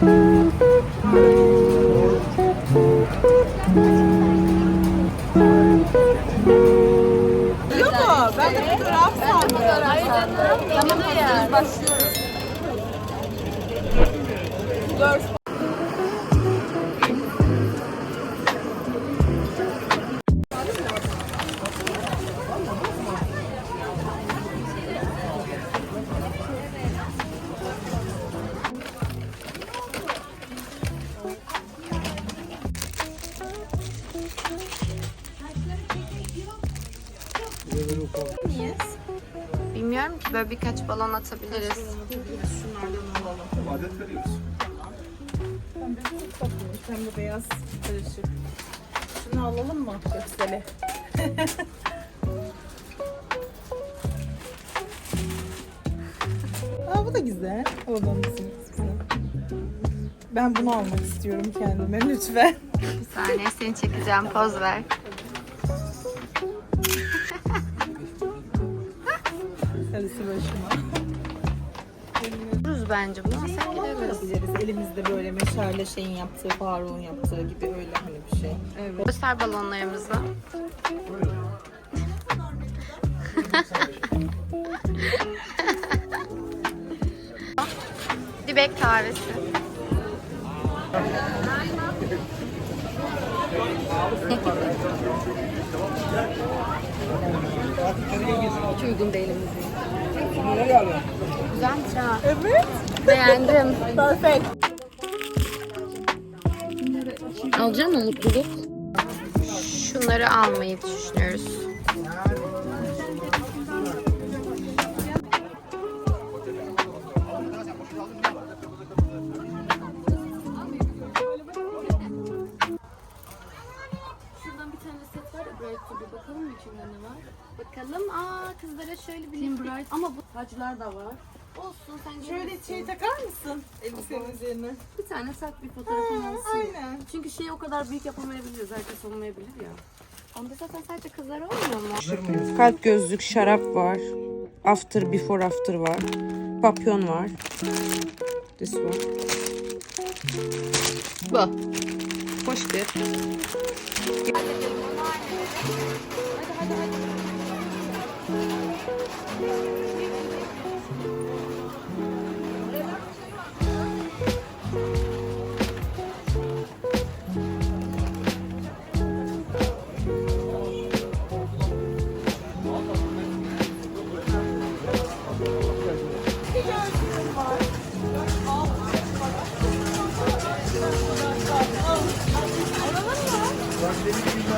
Yok? Ben de fotoğraf sandım. Tamam başlıyoruz. Bilmiyorum böyle birkaç balon atabiliriz. Adet veriyoruz. Hem de beyaz karışık. Şunu alalım mı Gökseli? Aa bu da güzel. Güzel. Ben bunu almak istiyorum kendime lütfen. Bir saniye seni çekeceğim. Poz ver. Sarısı başıma. Dururuz bence bunu. Sen gideriz. Yapabiliriz. Elimizde böyle meşale şeyin yaptığı, Faruk'un yaptığı gibi öyle hani bir şey. Evet. Göster balonlarımızı. Dibek kahvesi. Hiç uygun değilim. Güzelmiş ha. Evet. Beğendim. Perfect. Alacağım mı mutluluk? Şunları almayı düşünüyoruz. Bu taclar da var. Olsun sen Şöyle gelirsin. şey takar mısın elbisenin üzerine? bir tane sak bir fotoğrafını Ha, alsın. aynen. Çünkü şeyi o kadar büyük yapamayabiliriz. Herkes olmayabilir ya. Onda zaten sadece kızlar olmuyor mu? Kalp gözlük, şarap var. After, before after var. Papyon var. This one. Bu. Hoş bir. Bak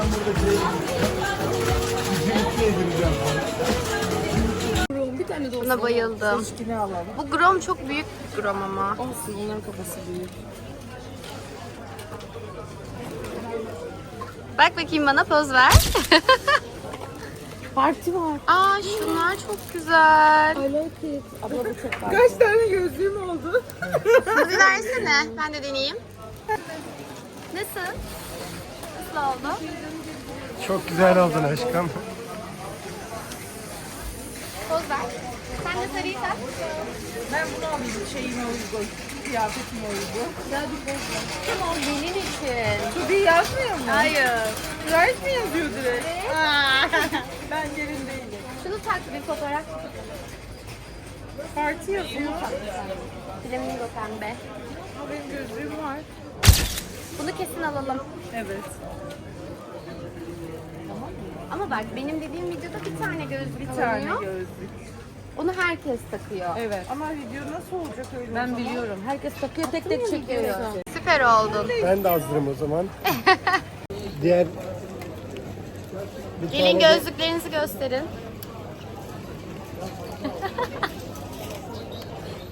şey. Buna bayıldım. Seçkini alalım. Bu grom çok büyük bir grom ama. Olsun onların kafası büyük. Bak bakayım bana poz ver. Parti var. Aa şunlar çok güzel. Abla bu çok Kaç tane gözlüğüm oldu? Bir versene. Ben de deneyeyim. Nasıl? Nasıl oldu? Çok güzel oldun aşkım. Poz ver. Sen de sarıyı tak. Ben bunu alayım şeyime uygun. Kıyafetime uygun. Tamam benim için. Bu değil yazmıyor mu? Hayır. Right mi yazıyor direkt? Aa, ben gelin değilim. Şunu tak bir fotoğraf. Parti yazıyor. Flamingo pembe. Benim gözlüğüm var. Bunu kesin alalım. Evet. Ama bak benim dediğim videoda bir tane gözlük Bir tane alınıyor. gözlük. Onu herkes takıyor. Evet. Ama video nasıl olacak öyle Ben Biliyorum. Herkes takıyor tek tek çekiyor. Süper oldun. Ben de hazırım o zaman. Diğer bir Gelin tane de- gözlüklerinizi gösterin.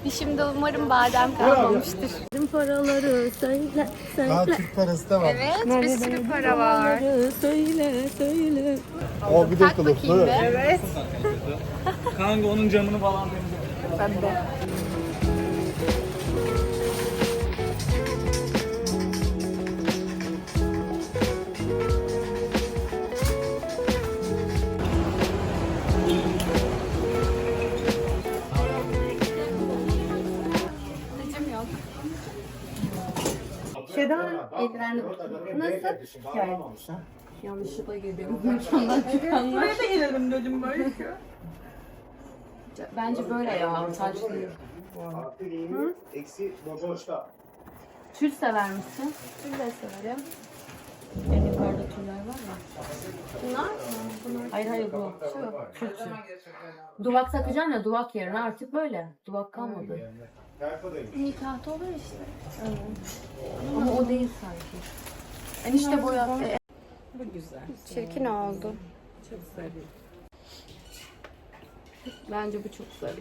Dişimde umarım badem kalmamıştır. Bizim paraları söyle, Aa, Türk parası da var. Evet, bir sürü para var. Söyle, söyle. O bir de Tak bakayım kılıflı. be. Evet. Kanka onun camını falan temizle. Ülkeden eldivenli Nasıl? Yanlışlıkla girdim. Buraya da gelelim dedim böyle. Bence böyle ya. Saç değil. Eksi boşta. Tül sever misin? Tül de severim. En yukarıda tüller var mı? Bunlar mı? Bunlar. Hayır hayır bu. Şu. Tül tül. Duvak takacaksın ya duvak yerine artık böyle. Duvak kalmadı. Nikahta olur işte. Evet. Ama o değil sanki. Enişte boyattı. Bu güzel. Çirkin oldu. Çok sarı. Bence bu çok güzel.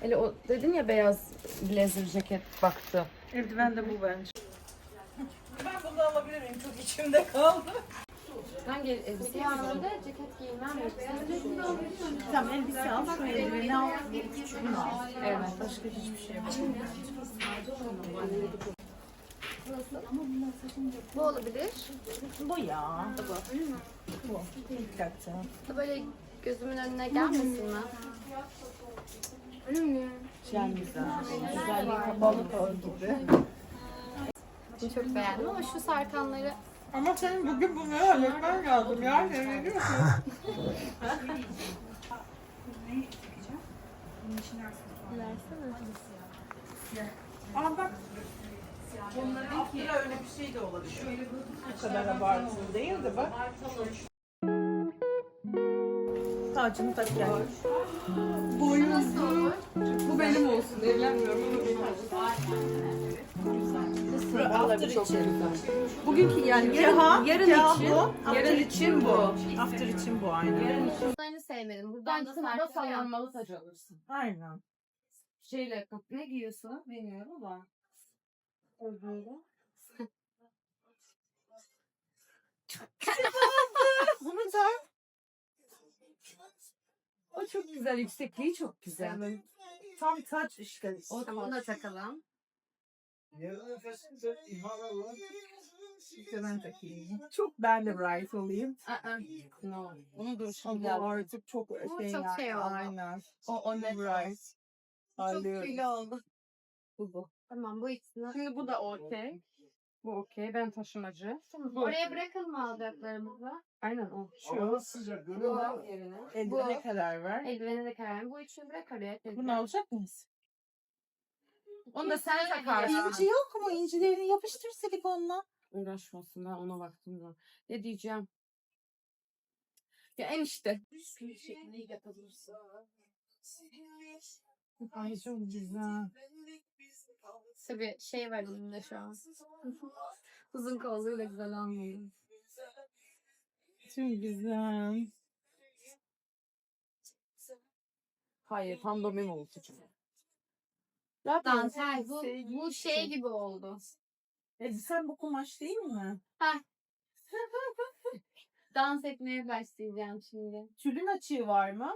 Hele o dedin ya beyaz blazer ceket baktı. Eldiven de bu bence. Ben bunu alabilir miyim? Çok içimde kaldı. Hangi elbise Yağmurda ceket giymem yok. Tamam elbise al, şu eldiveni al, bir al. Evet. Başka hiçbir şey yok. Bu olabilir. Bu ya. Bu. Takacağım. Böyle gözümün önüne gelmesin mi? Öyle Şen güzel. Güzelliği kapalı kol gibi. Çok beğendim ama şu sarkanları Ama senin bugün bunu halletmen lazım ya. Ne veriyorsun? Aa bak. Bunların altında öyle bir şey de olabilir. Bu kadar abartılı değil de bak. Tacını tak gel. Boyun nasıl olur? Bu benim olsun. Evlenmiyorum. After için. Bugünkü yani yarın, yarın için. Bu. Yarın için bu. After için bu aynen. Bunlarını sevmedim. Buradan da sallanmalı saç alırsın. Aynen. Şeyle ne giyiyorsun bilmiyorum ama. Bunu da O çok güzel yüksekliği çok güzel. Tam taç işte. O Bunu da takalım. Yarın efesinde imara var. İşte ben takayım. Çok ben de bright olayım. Aa, No. Onu dur Ama bu artık çok şey çok yani. şey oldu. Aynen. O, o ne? Bright. çok tüylü oldu. Bu bu. Tamam bu ikisini. Şimdi bu da okey. Bu okey. Ben taşımacı. Oraya bırakalım mı alacaklarımızı? Aynen o. Hava sıcak. Bu Görüyor musun? yerine. Elde Bu- ne kadar var? Eldiveni de karar. Bu üçünü bırak oraya. Bunu alacak mıyız? Onu da sen takarsın. İnci yok mu? İncilerini yapıştır silikonla. Uğraşmasın ben ona baktım da. Ne diyeceğim? Ya enişte. Ay çok güzel. Tabii şey var elimde şu an. Uzun kolluyla güzel olmuyor. Çok güzel. Hayır pandomim olacak. Dantel bu, bu şey gibi oldu. E sen bu kumaş değil mi? Dans etmeye başlayacağım şimdi. Tülün açığı var mı?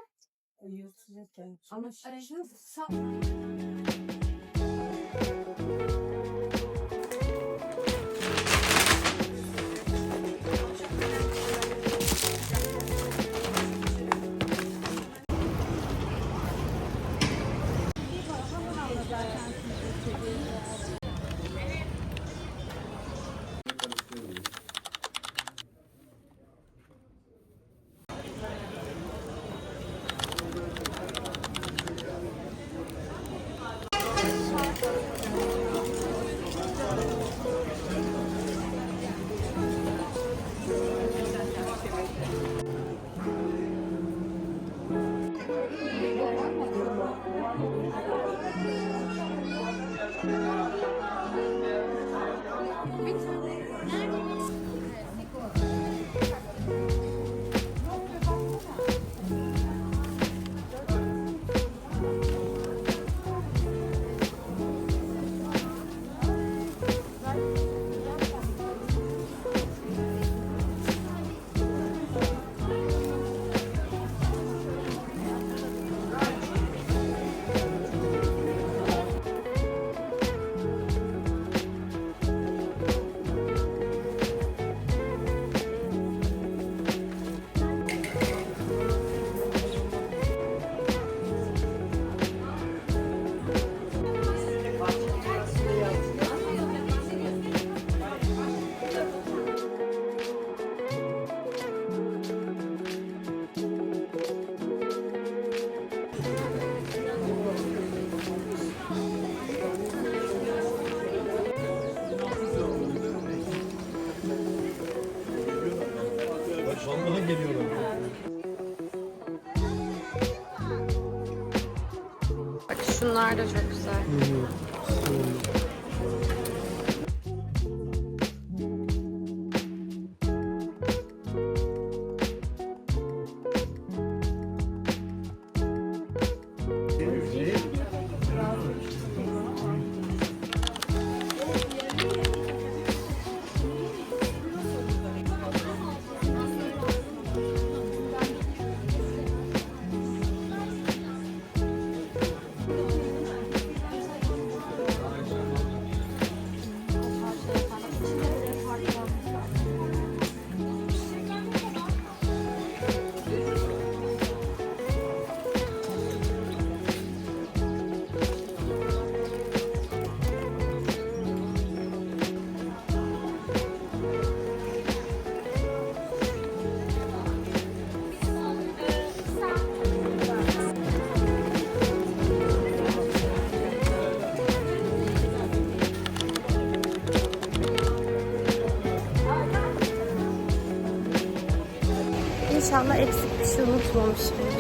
Thank. Vallahi geliyorlar. Bak şunlar da çok güzel. Hı hı. İnşallah eksik bir şey unutmamışımdır.